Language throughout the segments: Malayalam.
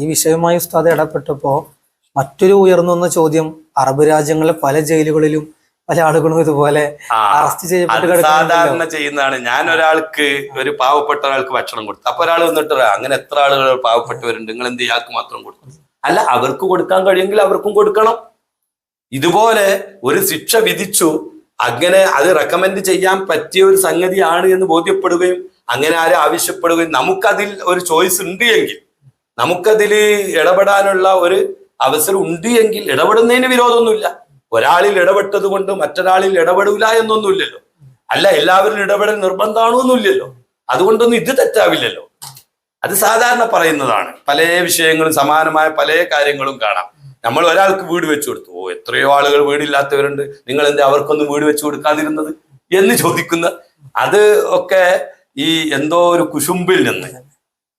ഈ വിഷയവുമായി ഉസ്താദ് ഇടപെട്ടപ്പോൾ മറ്റൊരു ഉയർന്നു വന്ന ചോദ്യം അറബ് രാജ്യങ്ങളിലെ പല ജയിലുകളിലും പല ആളുകളും ഇതുപോലെ അറസ്റ്റ് ചെയ്യപ്പെട്ട് സാധാരണ ചെയ്യുന്നതാണ്. ഞാൻ ഒരാൾക്ക് ഒരു പാവപ്പെട്ട ഒരാൾക്ക് ഭക്ഷണം കൊടുത്തു അപ്പൊ ഒരാൾ വന്നിട്ട് അങ്ങനെ എത്ര ആളുകൾ പാവപ്പെട്ടവരുണ്ട് നിങ്ങൾ എന്ത് ഇയാൾക്ക് മാത്രം കൊടുത്തു? അല്ല അവർക്ക് കൊടുക്കാൻ കഴിയുമെങ്കിൽ അവർക്കും കൊടുക്കണം. ഇതുപോലെ ഒരു ശിക്ഷ വിധിച്ചു അങ്ങനെ അത് റെക്കമെൻഡ് ചെയ്യാൻ പറ്റിയ ഒരു സംഗതിയാണ് എന്ന് ബോധ്യപ്പെടുകയും അങ്ങനെ ആരും ആവശ്യപ്പെടുകയും നമുക്കതിൽ ഒരു ചോയ്സ് ഉണ്ട് എങ്കിൽ നമുക്കതിൽ ഇടപെടാനുള്ള ഒരു അവസരം ഉണ്ട് എങ്കിൽ ഇടപെടുന്നതിന് വിരോധമൊന്നുമില്ല. ഒരാളിൽ ഇടപെട്ടത് കൊണ്ട് മറ്റൊരാളിൽ ഇടപെടില്ല എന്നൊന്നുമില്ലല്ലോ. അല്ല എല്ലാവരും ഇടപെടൽ നിർബന്ധമാണോന്നുമില്ലല്ലോ. അതുകൊണ്ടൊന്നും ഇത് തെറ്റാവില്ലല്ലോ. അത് സാധാരണ പറയുന്നതാണ്. പല വിഷയങ്ങളും സമാനമായ പല കാര്യങ്ങളും കാണാം. നമ്മൾ ഒരാൾക്ക് വീട് വെച്ചു കൊടുത്തു. ഓ എത്രയോ ആളുകൾ വീടില്ലാത്തവരുണ്ട്. നിങ്ങൾ എന്താ അവർക്കൊന്നും വീട് വെച്ചു കൊടുക്കാതിരുന്നത്? എന്ന് ചോദിക്കുന്ന അത് ഒക്കെ ഈ എന്തോ ഒരു കുശുമ്പിൽ നിന്ന്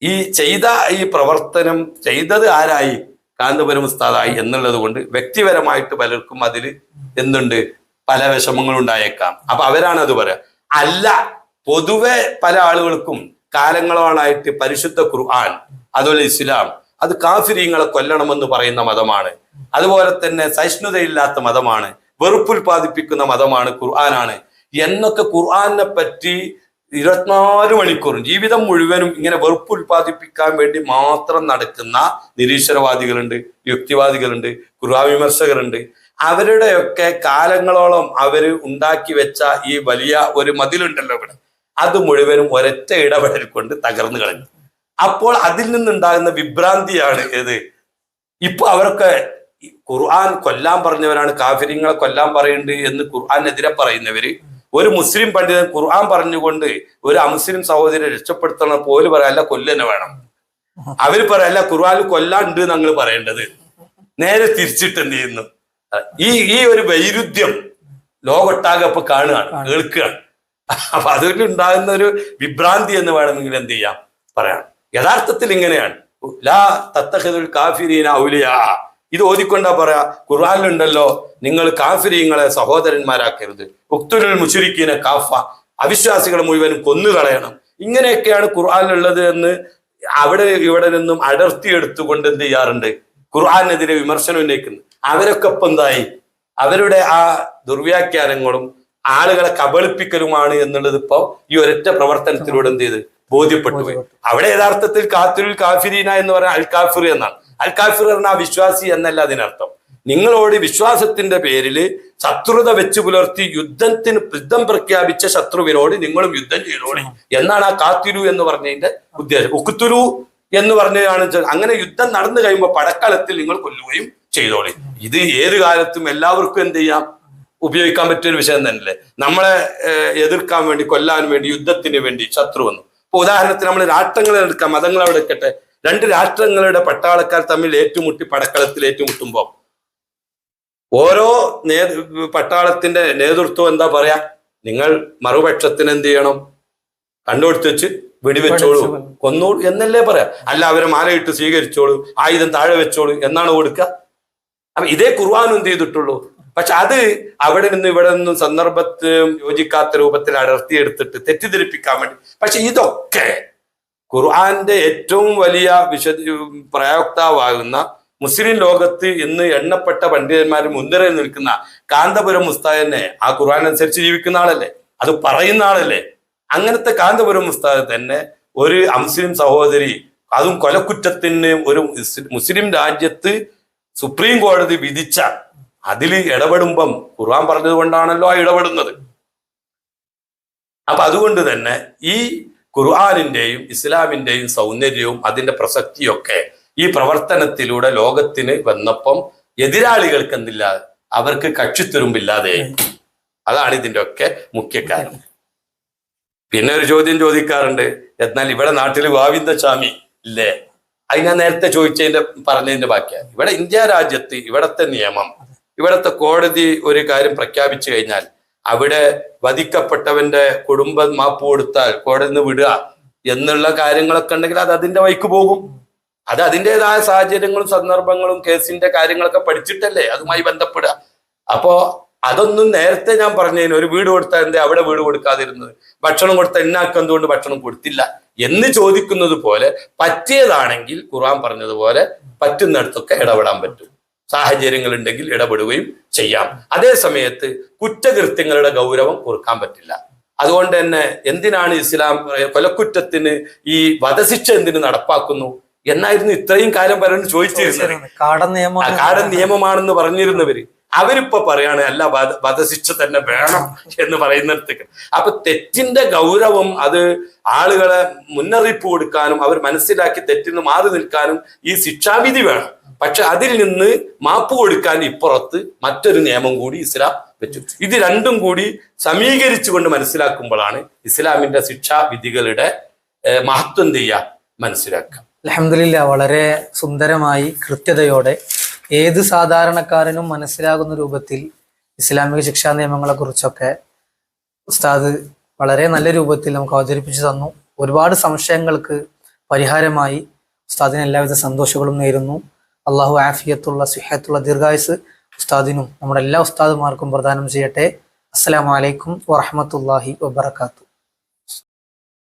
ഈ ചെയ്ത ഈ പ്രവർത്തനം ചെയ്തത് ആരായി? കാന്തപുരം ഉസ്താദായി എന്നുള്ളത് കൊണ്ട് വ്യക്തിപരമായിട്ട് പലർക്കും അതിൽ എന്തുണ്ട്? പല വിഷമങ്ങളും ഉണ്ടായേക്കാം. അപ്പൊ അവരാണ് അത് പറയുക അല്ല പൊതുവെ പല ആളുകൾക്കും കാലങ്ങളോളായിട്ട് പരിശുദ്ധ ഖുർആൻ അതുപോലെ ഇസ്ലാം അത് കാഫിരീങ്ങളെ കൊല്ലണമെന്ന് പറയുന്ന മതമാണ്. അതുപോലെ തന്നെ സഹിഷ്ണുതയില്ലാത്ത മതമാണ്. വെറുപ്പുൽപാദിപ്പിക്കുന്ന മതമാണ് ഖുർആനാണ്. എന്നൊക്കെ ഖുർആനെ പറ്റി ഇരുപത്തിനാല് മണിക്കൂറും ജീവിതം മുഴുവനും ഇങ്ങനെ വെറുപ്പ് ഉൽപ്പാദിപ്പിക്കാൻ വേണ്ടി മാത്രം നടക്കുന്ന നിരീശ്വരവാദികളുണ്ട് യുക്തിവാദികളുണ്ട് ഖുർആൻ വിമർശകരുണ്ട് അവരുടെയൊക്കെ കാലങ്ങളോളം അവർ ഉണ്ടാക്കി വെച്ച ഈ വലിയ ഒരു മതിലുണ്ടല്ലോ ഇവിടെ. അത് മുഴുവനും ഒരൊറ്റ ഇടപെടൽ കൊണ്ട് തകർന്നു കളഞ്ഞു. അപ്പോൾ അതിൽ നിന്നുണ്ടാകുന്ന വിഭ്രാന്തിയാണ് ഏത്? ഇപ്പൊ അവരൊക്കെ ഖുർആൻ കൊല്ലാൻ പറഞ്ഞവരാണ് കാഫിരിങ്ങളെ കൊല്ലാൻ പറയുന്നുണ്ട് എന്ന് ഖുർആനെതിരെ പറയുന്നവര് ഒരു മുസ്ലിം പണ്ഡിതൻ ഖുർആൻ പറഞ്ഞുകൊണ്ട് ഒരു അമുസ്ലിം സഹോദരി രക്ഷപ്പെടുത്തണം പോലെ പറയല്ല കൊല്ലന്നെ വേണം. അവർ പറയല്ല ഖുർആൻ കൊല്ലാണ്ട് ഞങ്ങൾ പറയേണ്ടത്. നേരെ തിരിച്ചിട്ട് എന്ത് ചെയ്യുന്നു? ഈ ഈ ഒരു വൈരുദ്ധ്യം ലോകൊട്ടാകെ അപ്പൊ കാണുകയാണ് കേൾക്കുകയാണ്. അപ്പൊ അതുകൊണ്ട് ഉണ്ടാകുന്ന ഒരു വിഭ്രാന്തി എന്ന് വേണമെങ്കിൽ എന്ത് ചെയ്യാം? പറയാം. യഥാർത്ഥത്തിൽ ഇങ്ങനെയാണ്. ലാ തത്തഹദുൽ കാഫിരീന ഔലിയാ. ഇത് ഓതിക്കൊണ്ടാ പറയാ ഖുർആാനിലുണ്ടല്ലോ നിങ്ങൾ കാഫിരീങ്ങളെ സഹോദരന്മാരാക്കരുത്. ഉക്തുലുൽ മുഷുരിക്കിനെ കാഫ അവിശ്വാസികളെ മുഴുവനും കൊന്നുകളയണം. ഇങ്ങനെയൊക്കെയാണ് ഖുർആാനിലുള്ളത് എന്ന് അവിടെ ഇവിടെ നിന്നും അടർത്തിയെടുത്തുകൊണ്ട് എന്ത് ചെയ്യാറുണ്ട്? ഖുർആാനെതിരെ വിമർശനം ഉന്നയിക്കുന്നു. അവരൊക്കെ എന്തായി? അവരുടെ ആ ദുർവ്യാഖ്യാനങ്ങളും ആളുകളെ കബളിപ്പിക്കലുമാണ് എന്നുള്ളത് ഇപ്പോ ഈ ഒരൊറ്റ പ്രവർത്തനത്തിലൂടെ എന്ത് ചെയ്ത്? ബോധ്യപ്പെട്ടു പോയി. അവിടെ യഥാർത്ഥത്തിൽ കാത്തുൽ കാഫിരീന എന്ന് പറഞ്ഞാൽ അൽ കാഫിർ എന്നാണ്. അൽ കാഫിർ പറഞ്ഞാൽ വിശ്വാസി എന്നല്ല അതിനർത്ഥം. നിങ്ങളോട് വിശ്വാസത്തിന്റെ പേരിൽ ശത്രുത വെച്ച് പുലർത്തി യുദ്ധത്തിന് യുദ്ധം പ്രഖ്യാപിച്ച ശത്രുവിനോട് നിങ്ങളും യുദ്ധം ചെയ്തോളി എന്നാണ് ആ കാത്തിരു എന്ന് പറഞ്ഞതിന്റെ ഉദ്ദേശം. ഉക്കുത്തുരു എന്ന് പറഞ്ഞതാണ് അങ്ങനെ യുദ്ധം നടന്നു കഴിയുമ്പോൾ പടക്കളത്തിൽ നിങ്ങൾ കൊല്ലുകയും ചെയ്തോളി. ഇത് ഏത് കാലത്തും എല്ലാവർക്കും എന്ത് ചെയ്യാം? ഉപയോഗിക്കാൻ പറ്റിയ ഒരു വിഷയം തന്നെയല്ലേ? നമ്മളെ എതിർക്കാൻ വേണ്ടി കൊല്ലാൻ വേണ്ടി യുദ്ധത്തിന് വേണ്ടി ശത്രു വന്നു. ഇപ്പൊ ഉദാഹരണത്തിന് നമ്മൾ രാഷ്ട്രങ്ങളെ എടുക്കാം മതങ്ങളെ എടുക്കട്ടെ. രണ്ട് രാഷ്ട്രങ്ങളുടെ പട്ടാളക്കാർ തമ്മിൽ ഏറ്റുമുട്ടി പടക്കളത്തിൽ ഏറ്റുമുട്ടുമ്പോൾ ഓരോ നേ പട്ടാളത്തിന്റെ നേതൃത്വം എന്താ പറയാ? നിങ്ങൾ മറുപക്ഷത്തിന് എന്ത് ചെയ്യണം? കണ്ടുപിടിച്ച് വെച്ച് വെടിവെച്ചോളൂ. കൊന്നോളൂ എന്നല്ലേ പറയാ? അല്ല അവരെ മാലയിട്ട് സ്വീകരിച്ചോളൂ ആയുധം താഴെ വെച്ചോളൂ എന്നാണ് കൊടുക്കുക അപ്പൊ ഇതേ ഖുർആാനും എന്ത് ചെയ്തിട്ടുള്ളൂ? പക്ഷെ അത് അവിടെ നിന്നും ഇവിടെ നിന്നും സന്ദർഭത്തിനും യോജിക്കാത്ത രൂപത്തിൽ അടർത്തിയെടുത്തിട്ട് തെറ്റിദ്ധരിപ്പിക്കാൻ വേണ്ടി. പക്ഷെ ഇതൊക്കെ ഖുർആന്റെ ഏറ്റവും വലിയ വിശ പ്രയോക്താവാകുന്ന മുസ്ലിം ലോകത്ത് ഇന്ന് എണ്ണപ്പെട്ട പണ്ഡിതന്മാർ മുൻനിരയിൽ നിൽക്കുന്ന കാന്തപുരം മുസ്താദിനെ ആ ഖുർആൻ അനുസരിച്ച് ജീവിക്കുന്ന ആളല്ലേ? അത് പറയുന്ന ആളല്ലേ? അങ്ങനത്തെ കാന്തപുരം മുസ്താദ് തന്നെ ഒരു അംസ്ലിം സഹോദരി അതും കൊലക്കുറ്റത്തിന് ഒരു മുസ്ലിം രാജ്യത്ത് സുപ്രീം കോടതി വിധിച്ച അതിൽ ഇടപെടുമ്പം ഖുർആൻ പറഞ്ഞത് കൊണ്ടാണല്ലോ ആ ഇടപെടുന്നത്. അപ്പൊ അതുകൊണ്ട് തന്നെ ഈ ഖുർആാനിന്റെയും ഇസ്ലാമിന്റെയും സൗന്ദര്യവും അതിന്റെ പ്രസക്തിയൊക്കെ ഈ പ്രവർത്തനത്തിലൂടെ ലോകത്തിന് വന്നപ്പം എതിരാളികൾക്ക് എന്തില്ല അവർക്ക് കക്ഷിത്തുരുമ്പില്ലാതെ അതാണ് ഇതിന്റെ ഒക്കെ മുഖ്യ കാരണം. പിന്നെ ഒരു ചോദ്യം ചോദിക്കാറുണ്ട് എന്നാൽ ഇവിടെ നാട്ടിൽ ഗോവിന്ദസ്വാമി ഇല്ലേ? അത് ഞാൻ നേരത്തെ ചോദിച്ചതിന്റെ പറഞ്ഞതിന്റെ ബാക്കിയാണ്. ഇവിടെ ഇന്ത്യ രാജ്യത്ത് ഇവിടത്തെ നിയമം ഇവിടത്തെ കോടതി ഒരു കാര്യം പ്രഖ്യാപിച്ചു കഴിഞ്ഞാൽ അവിടെ വധിക്കപ്പെട്ടവന്റെ കുടുംബം മാപ്പ് കൊടുത്താൽ കോടതി നിന്ന് വിടുക എന്നുള്ള കാര്യങ്ങളൊക്കെ ഉണ്ടെങ്കിൽ അത് അതിന്റെ വഴിക്ക് പോകും. അത് അതിന്റെതായ സാഹചര്യങ്ങളും സന്ദർഭങ്ങളും കേസിന്റെ കാര്യങ്ങളൊക്കെ പഠിച്ചിട്ടല്ലേ അതുമായി ബന്ധപ്പെടുക. അപ്പോ അതൊന്നും നേരത്തെ ഞാൻ പറഞ്ഞതിന് ഒരു വീട് കൊടുത്താൽ എന്തേ അവിടെ വീട് കൊടുക്കാതിരുന്നത്? ഭക്ഷണം കൊടുത്ത എന്നാക്ക് എന്തുകൊണ്ട് ഭക്ഷണം കൊടുത്തില്ല? എന്ന് ചോദിക്കുന്നത് പോലെ പറ്റിയതാണെങ്കിൽ ഖുർആൻ പറഞ്ഞതുപോലെ പറ്റുന്നിടത്തൊക്കെ ഇടപെടാൻ പറ്റും. സാഹചര്യങ്ങൾ ഉണ്ടെങ്കിൽ ഇടപെടുകയും ചെയ്യാം. അതേ സമയത്ത് കുറ്റകൃത്യങ്ങളുടെ ഗൗരവം കുറുക്കാൻ പറ്റില്ല. അതുകൊണ്ട് തന്നെ എന്തിനാണ് ഇസ്ലാം കൊലക്കുറ്റത്തിന് ഈ വധശിക്ഷ എന്തിന് നടപ്പാക്കുന്നു എന്നായിരുന്നു ഇത്രയും കാലം പലരും ചോദിച്ചിരുന്നത്. കാടൻ നിയമമാണെന്ന് പറഞ്ഞിരുന്നവര്. അവരിപ്പോ പറയാണ് അല്ല വധ- വധശിക്ഷ തന്നെ വേണം എന്ന് പറയുന്നിടത്തേക്ക്. അപ്പൊ തെറ്റിന്റെ ഗൗരവം അത് ആളുകളെ മുന്നറിയിപ്പ് കൊടുക്കാനും അവർ മനസ്സിലാക്കി തെറ്റിന്ന് മാറി നിൽക്കാനും ഈ ശിക്ഷാവിധി വേണം. പക്ഷെ അതിൽ നിന്ന് മാപ്പ് കൊടുക്കാൻ ഇപ്പുറത്ത് മറ്റൊരു നിയമം കൂടി ഇസ്ലാം വെച്ചു ഇത് രണ്ടും കൂടി സമീകരിച്ചുകൊണ്ട് മനസ്സിലാക്കുമ്പോഴാണ് ഇസ്ലാമിന്റെ ശിക്ഷാവിധികളുടെ വിധികളുടെ മഹത്വം ചെയ്യുക? മനസ്സിലാക്കുക. അലഹമില്ല വളരെ സുന്ദരമായി കൃത്യതയോടെ ഏത് സാധാരണക്കാരനും മനസ്സിലാകുന്ന രൂപത്തിൽ ഇസ്ലാമിക ശിക്ഷാ നിയമങ്ങളെ കുറിച്ചൊക്കെ ഉസ്താദ് വളരെ നല്ല രൂപത്തിൽ നമുക്ക് അവതരിപ്പിച്ചു തന്നു. ഒരുപാട് സംശയങ്ങൾക്ക് പരിഹാരമായി ഉസ്താദിന് എല്ലാവിധ സന്തോഷങ്ങളും നേരുന്നു. അള്ളാഹു ആഫിയത്തുള്ള സുഹത്തുള്ള ദീർഘായുസ് ഉസ്താദിനും നമ്മുടെ എല്ലാ ഉസ്താദുമാർക്കും പ്രദാനം ചെയ്യട്ടെ. അസ്സലാമലൈക്കും വറഹമത്തല്ലാഹി വബർക്കാത്തു